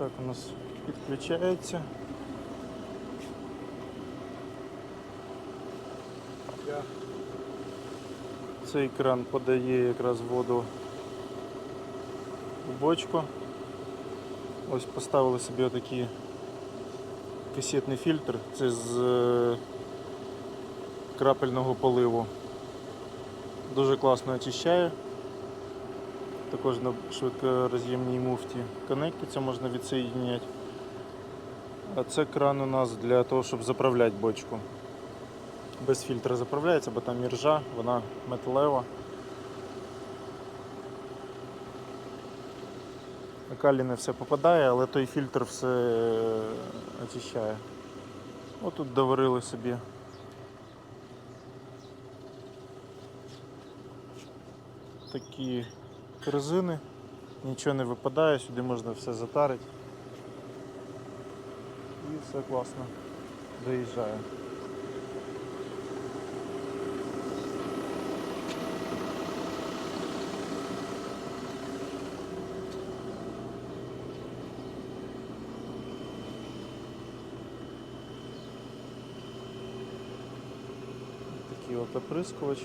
Так, у нас підключається. Цей кран подає якраз воду в бочку. Ось поставили собі отакий касетний фільтр. Це з е, крапельного поливу. Дуже класно очищає. Також на швидкороз'ємній муфті коннектиться, можна відсоєдняти. А це кран у нас для того, щоб заправляти бочку. Без фільтра заправляється, бо там іржа, вона металева. На калі не все попадає, але той фільтр все е, очищає. Отут доварили собі такі корзини, нічого не випадає, сюди можна все затарити. І все класно заїжджає. Такий от оприскувач.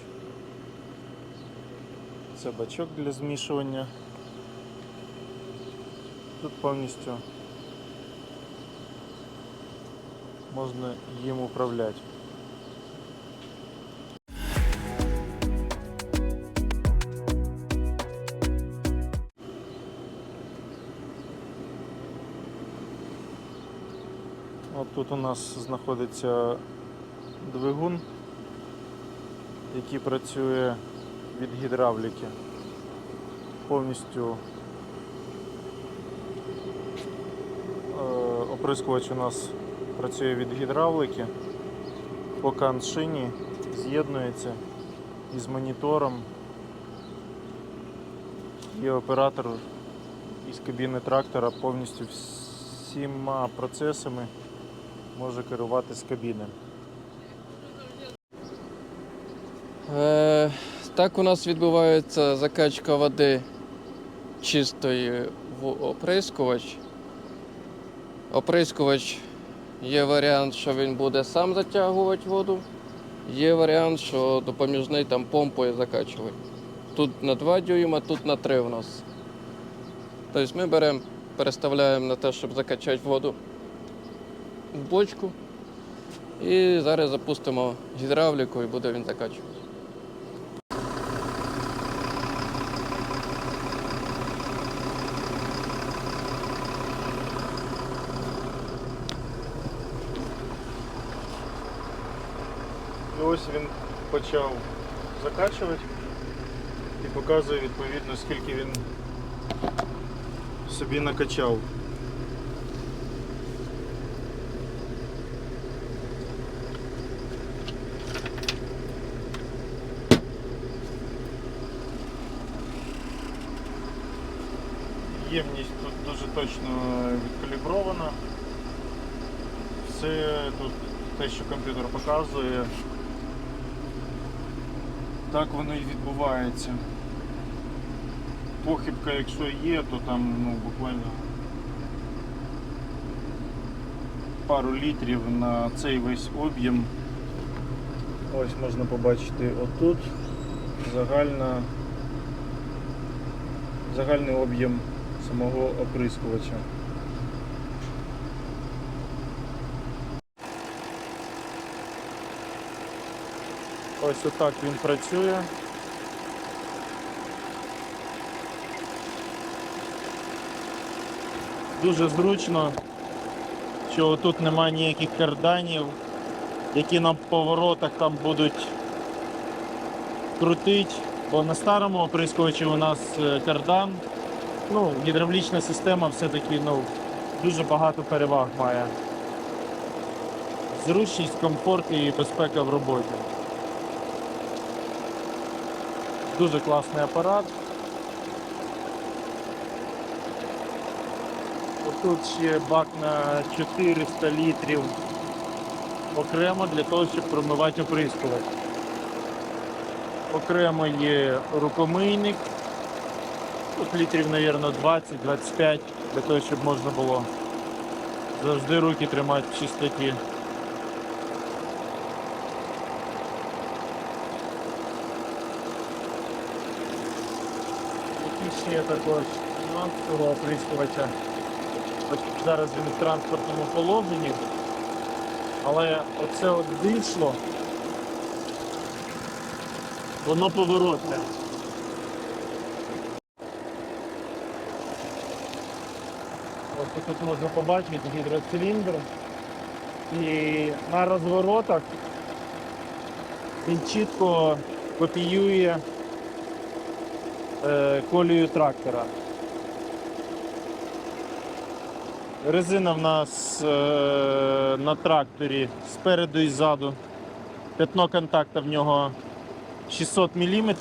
Це бачок для змішування. Тут повністю можна їм управляти. От тут у нас знаходиться двигун, який працює від гідравліки. Повністю е, оприскувач у нас працює від гідравлики. По каншині з'єднується із монітором. І оператор із кабіни трактора повністю всіма процесами може керувати з кабіни. Е, так у нас відбувається закачка води чистої в оприскувач. Оприскувач є варіант, що він буде сам затягувати воду. Є варіант, що допоміжний там помпою закачувати. Тут на 2 дюйма, тут на 3 у нас. Тобто ми беремо, переставляємо на те, щоб закачати воду в бочку. І зараз запустимо гідравліку і буде він закачувати. почав закачувати і показує відповідно скільки він собі накачав. Ємність тут дуже точно відкалібрована. Все тут те, що комп'ютер показує, Так воно і відбувається. Похибка, якщо є, то там ну, буквально пару літрів на цей весь об'єм. Ось можна побачити отут загальна, загальний об'єм самого оприскувача. Ось отак він працює. Дуже зручно, що тут немає ніяких карданів, які на поворотах там будуть крутити, бо на старому оприскувачі у нас е, кардан. Ну, гідравлічна система все-таки ну, дуже багато переваг має. зручність, комфорт і безпека в роботі. Дуже класний апарат. Отут ще бак на 400 літрів окремо для того, щоб промивати оприскувач. Окремо є рукомийник. Тут літрів, мабуть, 20-25 для того, щоб можна було завжди руки тримати в чистоті. Який ще є також нюанс цього оприскувача. Зараз він в транспортному положенні, але оце от дишло, воно поворотне. Ось тут можна побачити гідроциліндр. І на розворотах він чітко копіює колію трактора. Резина в нас е, на тракторі спереду і ззаду. П'ятно контакта в нього 600 мм.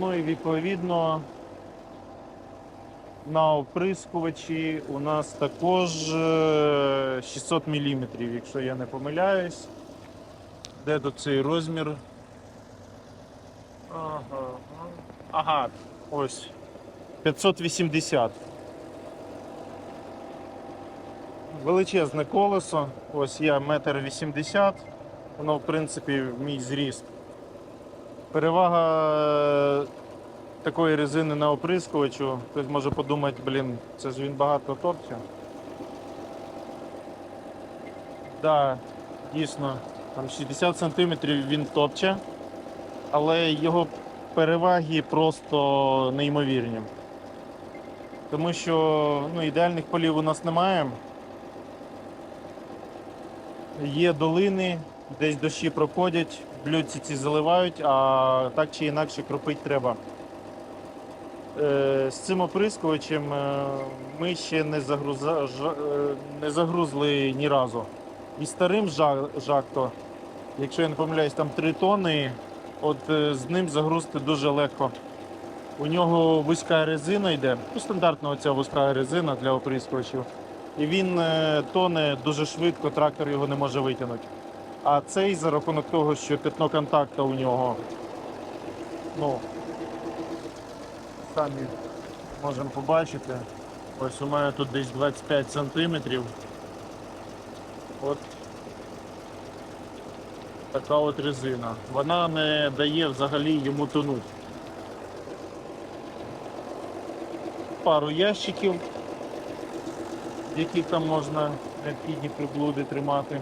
Ну і відповідно на оприскувачі у нас також е, 600 мм, якщо я не помиляюсь. Де тут цей розмір? Ага, ага ось. 580. Величезне колесо. Ось я метр вісімдесят. Воно, в принципі, мій зріст. Перевага е, такої резини на оприскувачу. Хтось може подумати, блін, це ж він багато топче. Да, дійсно, там 60 см він топче, але його переваги просто неймовірні. Тому що ну, ідеальних полів у нас немає. Є долини, десь дощі проходять, блюдці ці заливають, а так чи інакше кропить треба. Е, З цим оприскувачем е, ми ще не, загруза, е, не загрузли ні разу. І старим жа- жакто, якщо я не помиляюсь, там 3 тонни, от е, з ним загрузти дуже легко. У нього вузька резина йде, ну, стандартна оця вузька резина для оприскувачів. І він е, тоне дуже швидко, трактор його не може витягнути. А цей за рахунок того, що п'ятно контакту у нього, ну, самі можемо побачити. Ось у мене тут десь 25 сантиметрів. От така от резина. Вона не дає взагалі йому тонути. Пару ящиків, в яких там можна необхідні приблуди тримати.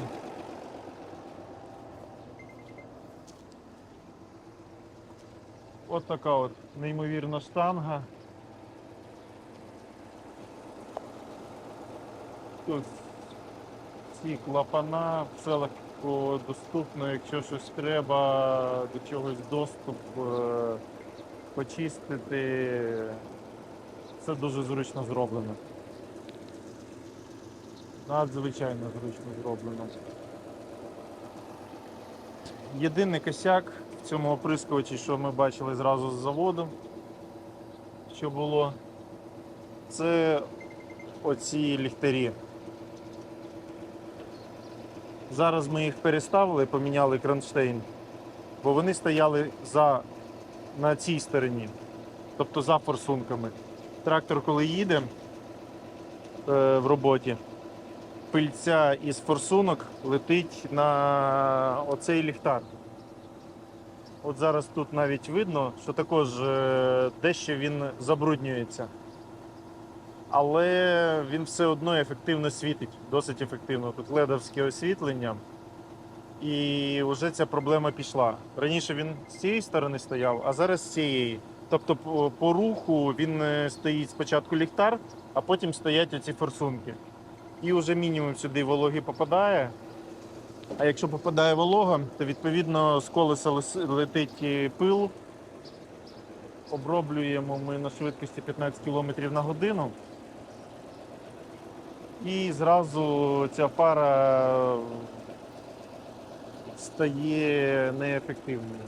От така от неймовірна штанга. Тут ці клапана, все легко доступно, якщо щось треба, до чогось доступ, е, почистити. Це дуже зручно зроблено. Надзвичайно зручно зроблено. Єдиний косяк в цьому оприскувачі, що ми бачили зразу з заводу, що було, це оці ліхтарі. Зараз ми їх переставили, поміняли кронштейн, бо вони стояли за, на цій стороні, тобто за форсунками. Трактор, коли їде е, в роботі, пильця із форсунок летить на оцей ліхтар. От зараз тут навіть видно, що також е, дещо він забруднюється. Але він все одно ефективно світить, досить ефективно. Тут ледовське освітлення. І вже ця проблема пішла. Раніше він з цієї сторони стояв, а зараз з цієї. Тобто по, руху він е, стоїть спочатку ліхтар, а потім стоять оці форсунки. І вже мінімум сюди вологи попадає. А якщо попадає волога, то відповідно з колеса летить е, пил. Оброблюємо ми на швидкості 15 км на годину. І зразу ця пара стає неефективною.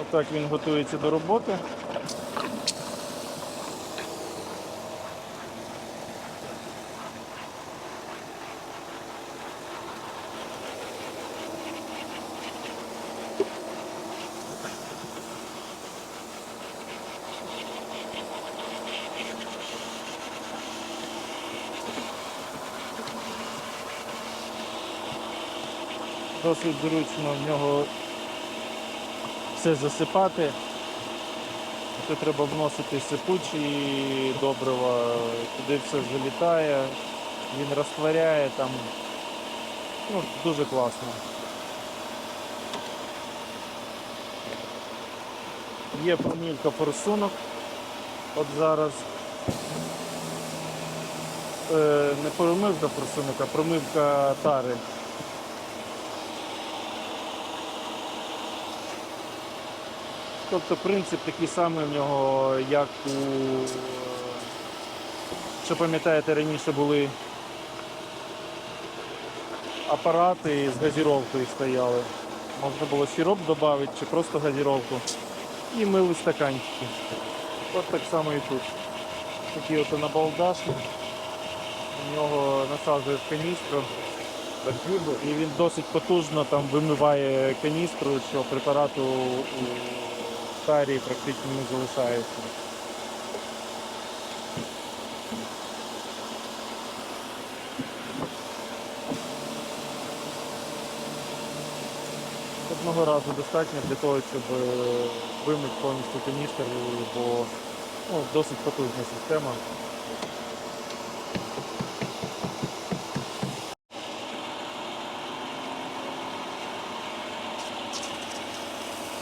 Отак він готується до роботи. Досить зручно в нього все засипати. Це треба вносити сипучі добрива, туди все залітає, він розтворяє там. Ну, дуже класно. Є промивка форсунок. От зараз. Е, не промивка форсунок, а промивка тари. Тобто принцип такий самий в нього, як у, е, що пам'ятаєте, раніше були апарати з газіровкою стояли. Можна було сироп додати чи просто газіровку. І мили стаканчики. От так само і тут. Такі от набалдашні. У нього насаджують каністру. І він досить потужно там вимиває каністру, що препарату у практично не залишається. Одного разу достатньо для того, щоб е, вимити повністю каністр, бо ну, досить потужна система.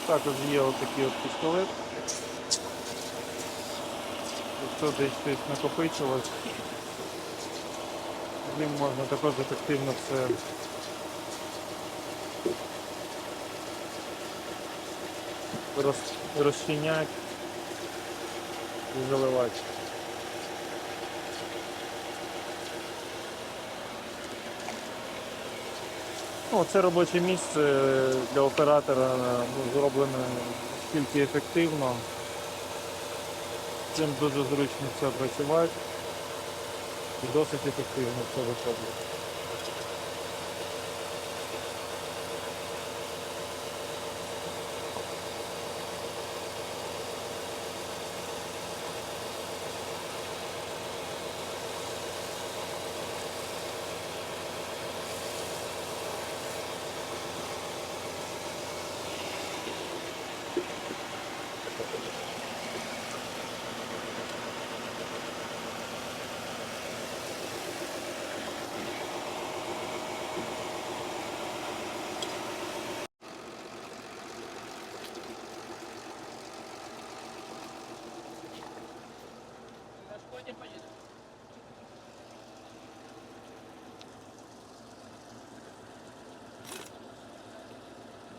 Також є отакий от пістолет. Якщо десь щось накопичилось, ним можна також ефективно все розчиняти і заливати. Ну, це робоче місце для оператора ну, зроблене тільки ефективно. Цим дуже зручно все працювати і досить ефективно все виходить.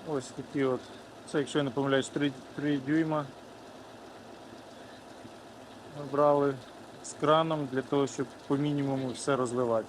Ось такі от. Це, якщо я не помиляюсь, 3, 3 дюйма. Ми брали з краном для того, щоб по мінімуму все розливати.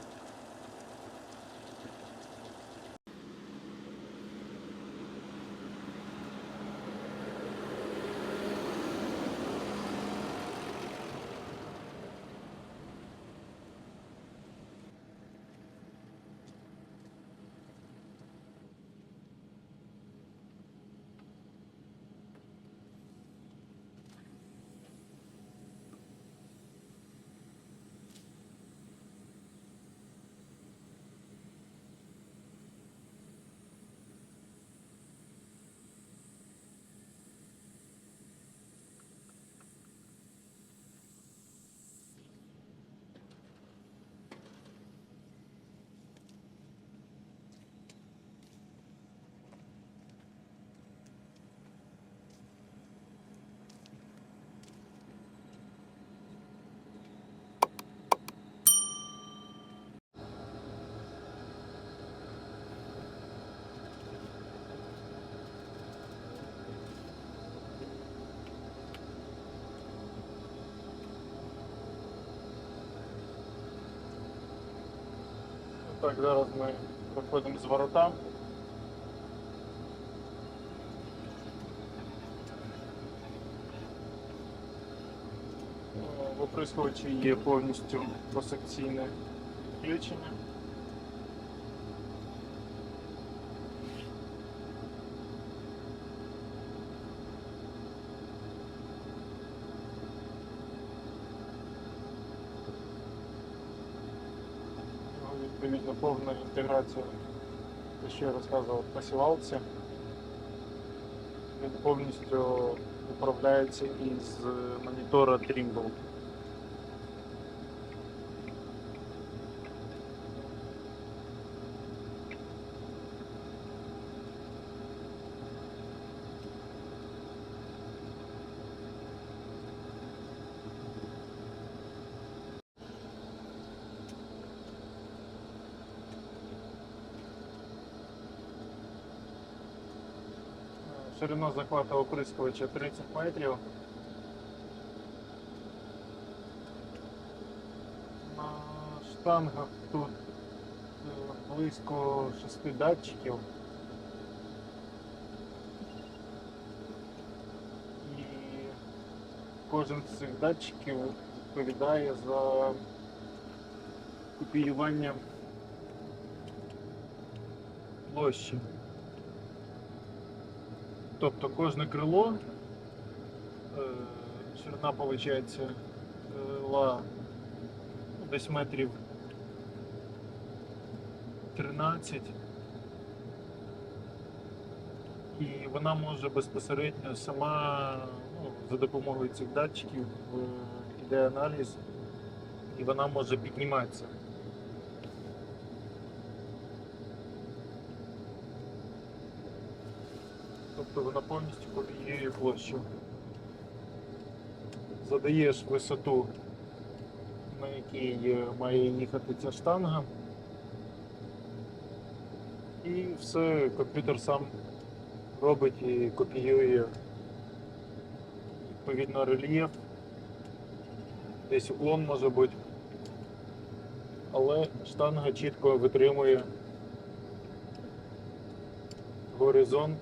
Так, зараз ми виходимо з ворота. В оприскувачі є повністю посекційне включення. Ну, Відповідно, інтеграцію, те, що я розказував по сівалці. Він повністю управляється із монітора Trimble. Ширина захвата оприскувача 30 метрів. На штангах тут е, близько 6 датчиків. І кожен з цих датчиків відповідає за копіювання площі. Тобто кожне крило, е, ширина виходить крила десь метрів 13. І вона може безпосередньо сама ну, за допомогою цих датчиків е, йде аналіз і вона може підніматися. Тобто вона повністю копіює площу. Задаєш висоту, на якій е, має їхати ця штанга. І все комп'ютер сам робить і копіює відповідно рельєф. Десь уклон може бути. Але штанга чітко витримує горизонт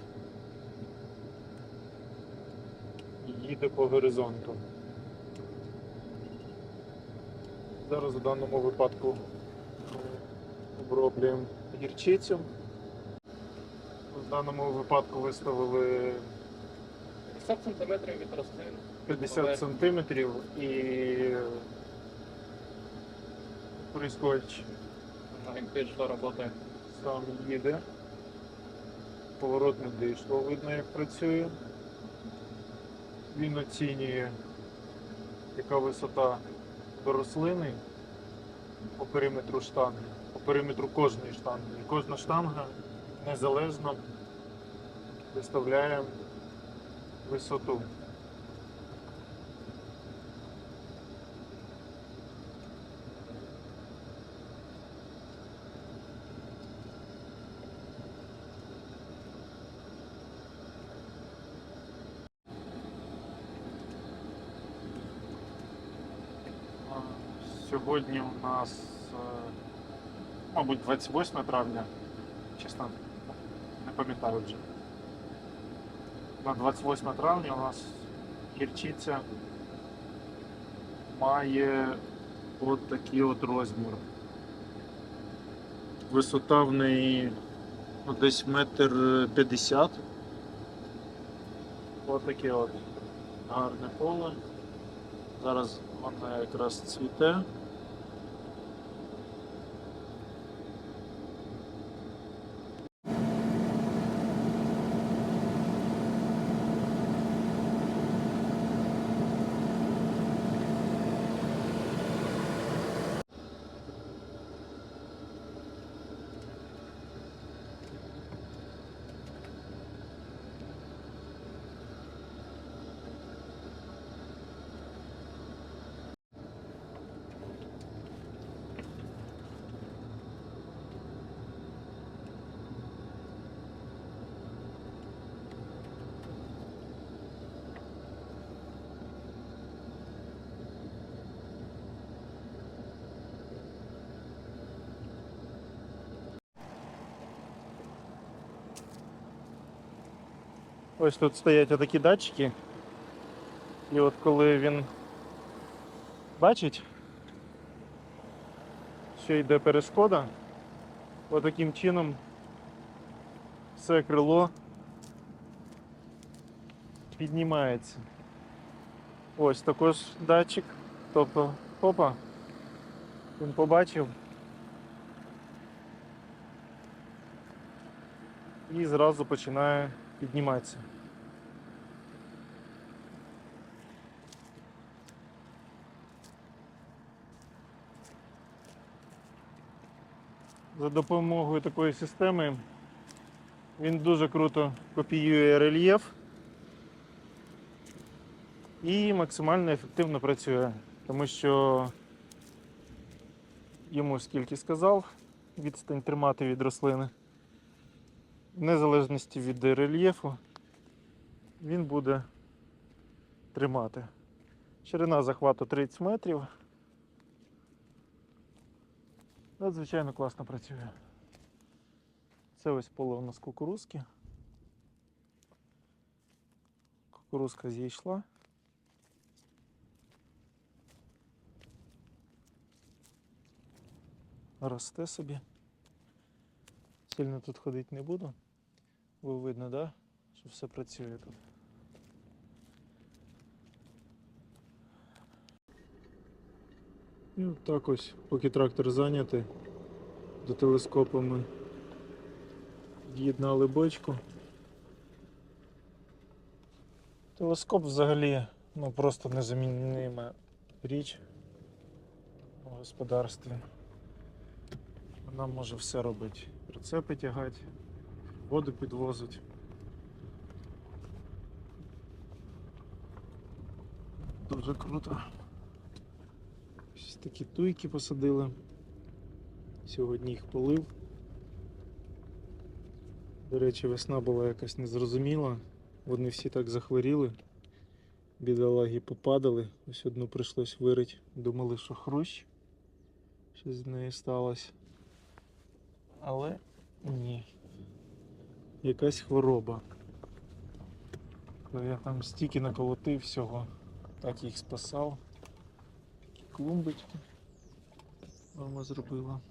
і їде по горизонту. Зараз в даному випадку оброблюємо гірчицю. В даному випадку виставили 50 см від рослин. 50 сантиметрів і прискоч Як пішло роботи. сам їде. Поворот не дійшло, видно як працює. Він оцінює, яка висота до рослини по периметру штанги, по периметру кожної штанги. І кожна штанга незалежно виставляє висоту. А, Сьогодні у нас, е, мабуть, 28 травня, чесно, не пам'ятаю вже. На 28 травня у нас гірчиця має от такий от розмір. Висота в неї ну, десь метр п'ятдесят. Ось таке от гарне поле. Зараз вона якраз цвіте. Ось тут стоять отакі датчики. І от коли він бачить, що йде перешкода, отаким чином все крило піднімається. Ось також датчик. Тобто, опа, він побачив. І зразу починає підніматися. За допомогою такої системи він дуже круто копіює рельєф і максимально ефективно працює, тому що йому скільки сказав, відстань тримати від рослини. В незалежності від рельєфу він буде тримати. Ширина захвату 30 метрів. Надзвичайно класно працює. Це ось поле у нас кукурузки. Кукурузка зійшла. Росте собі. Сильно тут ходити не буду. Бо видно, да? що все працює тут. І от так ось, поки трактор зайнятий, до телескопа ми з'єднали бочку. Телескоп взагалі ну, просто незамінима річ у господарстві. Вона може все робити. Прицепи тягати, воду підвозить. Дуже круто. Ось такі туйки посадили. Сьогодні їх полив. До речі, весна була якась незрозуміла. Вони всі так захворіли. Бідолаги попадали. Ось одну прийшлось вирити. Думали, що хрущ. Щось з неї сталося. Але ні. Якась хвороба. Я там стільки наколотив всього, так їх спасав. Клумбочки мама зробила.